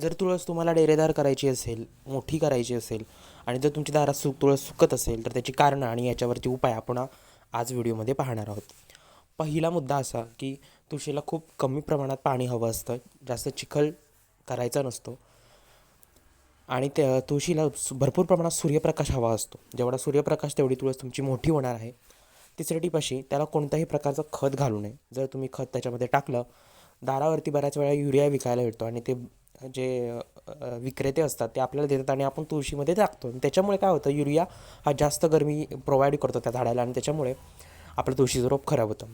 जर तुळस तुम्हाला डेरेदार करायची असेल मोठी करायची असेल आणि जर तुमची दारात सुक तुळस सुकत असेल तर त्याची कारणं आणि याच्यावरती उपाय आपण आज व्हिडिओमध्ये पाहणार आहोत. पहिला मुद्दा असा की तुळशीला खूप कमी प्रमाणात पाणी हवं असतं जास्त चिखल करायचा नसतो. आणि त्या तुळशीला भरपूर प्रमाणात सूर्यप्रकाश हवा असतो. जेवढा सूर्यप्रकाश तेवढी तुळस तुमची मोठी होणार आहे. तिसरी टीप अशी त्याला कोणत्याही प्रकारचं खत घालू नये. जर तुम्ही खत त्याच्यामध्ये टाकलं दारावरती बऱ्याच वेळा युरिया विकायला भेटतो आणि ते जे विक्रेते असतात ते आपल्याला देतात आणि आपण तुळशीमध्ये टाकतो. आणि त्याच्यामुळे काय होतं युरिया हा जास्त गरमी प्रोव्हाइड करतो त्या झाडाला आणि त्याच्यामुळे आपलं तुळशीचं रोप खराब होतं.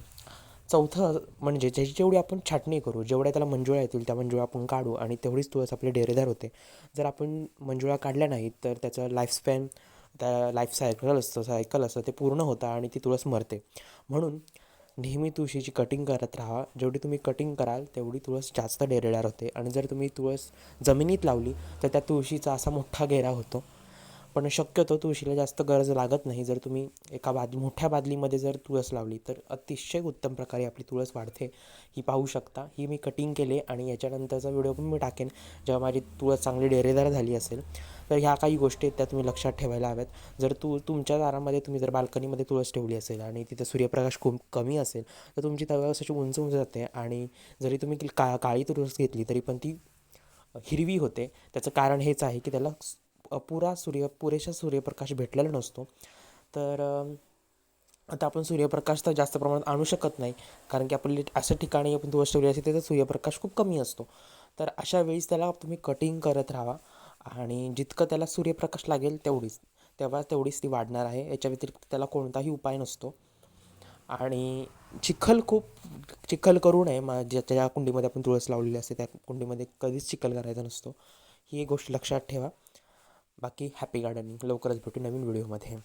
चौथं म्हणजे ज्याची जेवढी आपण छाटणी करू जेवढ्या त्याला मंजुळा येतील त्या मंजुळा आपण काढू आणि तेवढीच तुळस आपली डेरेदार होते. जर आपण मंजुळा काढल्या नाहीत तर त्याचं लाईफस्पॅन त्या लाईफ सायकल असतं सायकल असतं ते पूर्ण होतं आणि ती तुळस मरते. म्हणून नेहमी तुळशीची कटिंग करत राहा. जेवढी तुम्ही कटिंग कराल तेवढी तुळस जास्त डेरेदार होते. आणि जर तुम्ही तुळस जमिनीत लावली तर त्या तुळशीचा असा मोठा घेरा होतो. पण शक्यतो तुळशीला जास्त गरज लागत नाही. जर तुम्ही एका बादली मोठ्या बादलीमध्ये जर तुळस लावली तर अतिशय उत्तम प्रकारे आपली तुळस वाढते. ही पाहू शकता. ही मी कटिंग केले आणि याच्यानंतरचा व्हिडिओ पण मी टाकेन. जेव्हा माझी तुळस चांगली डेरेदार झाली असेल तर ह्या काही गोष्टी आहेत त्या तुम्ही लक्षात ठेवायला हव्यात. जर तू तुमच्या दारामध्ये तुम्ही जर बाल्कनीमध्ये तुळस ठेवली असेल आणि तिथे सूर्यप्रकाश खूप कमी असेल तर तुमची तुळस अशी उंच उंच जाते आणि जरी तुम्ही का काळी तुळस घेतली तरी पण ती हिरवी होते. त्याचं कारण हेच आहे की त्याला पुरा सूर्य पुरेशा सूर्यप्रकाश भेटलेला नसतो. तर आता आपण सूर्यप्रकाश तर जास्त प्रमाणात आणू शकत नाही कारण की आपली अशा ठिकाणी आपण तुळस ठेवली असते तिथं सूर्यप्रकाश खूप कमी असतो. तर अशा वेळेस त्याला तुम्ही कटिंग करत राहा. आणि जितकं त्याला सूर्यप्रकाश लागेल तेवढीच तेव्हा तेवढीच ती वाढणार आहे. याच्या व्यतिरिक्त त्याला कोणताही उपाय नसतो. आणि चिखल खूप चिखल करू नये. मा ज्या ज्या कुंडीमध्ये आपण तुळस लावलेली असते त्या कुंडीमध्ये कधीच चिखल करायचा नसतो. ही एक गोष्ट लक्षात ठेवा. बाकी हॅपी गार्डनिंग लवकरच भेटू नवीन व्हिडिओमध्ये